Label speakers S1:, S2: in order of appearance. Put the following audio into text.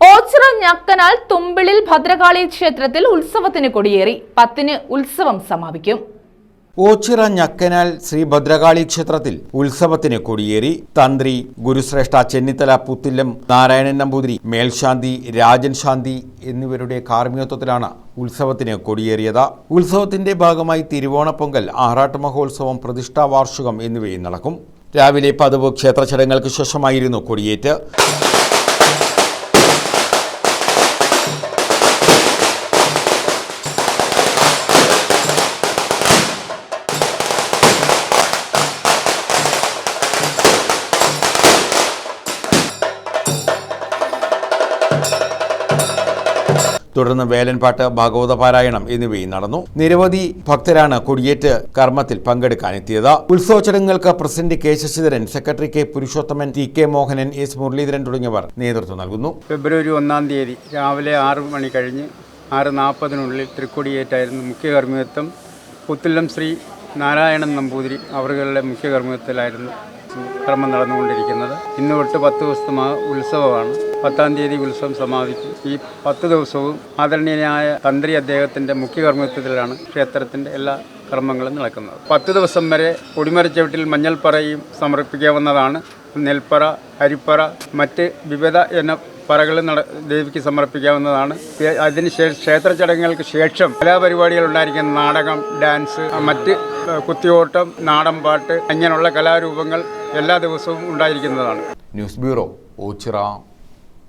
S1: ഓച്ചിറ ഞക്കനാൽ തുമ്പിളിൽ ഭദ്രകാളി ക്ഷേത്രത്തിൽ ഉത്സവത്തിന് കൊടിയേറി. പത്തിന് ഉത്സവം സമാപിക്കും.
S2: ഓച്ചിറ ഞക്കനാൽ ശ്രീ ഭദ്രകാളി ക്ഷേത്രത്തിൽ ഉത്സവത്തിന് കൊടിയേറി. തന്ത്രി ഗുരുശ്രേഷ്ഠ ചെന്നിത്തല പുത്തില്ലം നാരായണൻ നമ്പൂതിരി മേൽശാന്തി രാജൻ ശാന്തി എന്നിവരുടെ കാർമ്മികത്വത്തിലാണ് ഉത്സവത്തിന് കൊടിയേറിയത്. ഉത്സവത്തിന്റെ ഭാഗമായി തിരുവോണപ്പൊങ്കൽ ആറാട്ട് മഹോത്സവം പ്രതിഷ്ഠാ വാർഷികം എന്നിവയും നടക്കും. രാവിലെ പതിവ് ക്ഷേത്ര ചടങ്ങുകൾക്ക് ശേഷമായിരുന്നു കൊടിയേറ്റ്. തുടർന്ന് വേലൻപാട്ട് ഭാഗവത പാരായണം എന്നിവയും നടന്നു. നിരവധി ഭക്തരാണ് കൊടിയേറ്റ് കർമ്മത്തിൽ പങ്കെടുക്കാനെത്തിയത്. ഉത്സവ ചടങ്ങുകൾക്ക് president K Sasidharan secretary K Purushothaman T K Mohanan S Muraleedharan തുടങ്ങിയവർ നേതൃത്വം നൽകുന്നു.
S3: ഫെബ്രുവരി ഒന്നാം തീയതി രാവിലെ ആറ് മണി കഴിഞ്ഞ് ആറ് നാൽപ്പതിനുള്ളിൽ തൃക്കൊടിയേറ്റായിരുന്നു മുഖ്യ കർമ്മികത്വം പുത്തുല്ലം ശ്രീ നാരായണൻ നമ്പൂതിരി അവരുടെ മുഖ്യ കർമ്മം നടന്നുകൊണ്ടിരിക്കുന്നത്. ഇന്ന് തൊട്ട് പത്ത് ദിവസത്തെ ഉത്സവമാണ്. പത്താം തീയതി ഉത്സവം സമാപിക്കും ഈ പത്ത് ദിവസവും ആദരണീയനായ തന്ത്രി അദ്ദേഹത്തിന്റെ മുഖ്യ കർമ്മിത്വത്തിലാണ് ക്ഷേത്രത്തിന്റെ എല്ലാ കർമ്മങ്ങളും നടക്കുന്നത്. പത്ത് ദിവസം വരെ കൊടിമരച്ചവിട്ടിൽ മഞ്ഞൾപ്പറയും സമർപ്പിക്കാവുന്നതാണ്. നെൽപ്പറ അരിപ്പറ മറ്റ് വിവിധ എന്ന പറകൾ നട ദേവിക്ക് സമർപ്പിക്കാവുന്നതാണ്. അതിനുശേഷം ക്ഷേത്ര ചടങ്ങുകൾക്ക് ശേഷം കലാപരിപാടികൾ ഉണ്ടായിരിക്കുന്ന നാടകം ഡാൻസ് മറ്റ് കുത്തിയോട്ടം നാടൻ പാട്ട് ഇങ്ങനെയുള്ള കലാരൂപങ്ങൾ എല്ലാ ദിവസവും ഉണ്ടായിരിക്കുന്നതാണ്.
S2: News bureau Ochira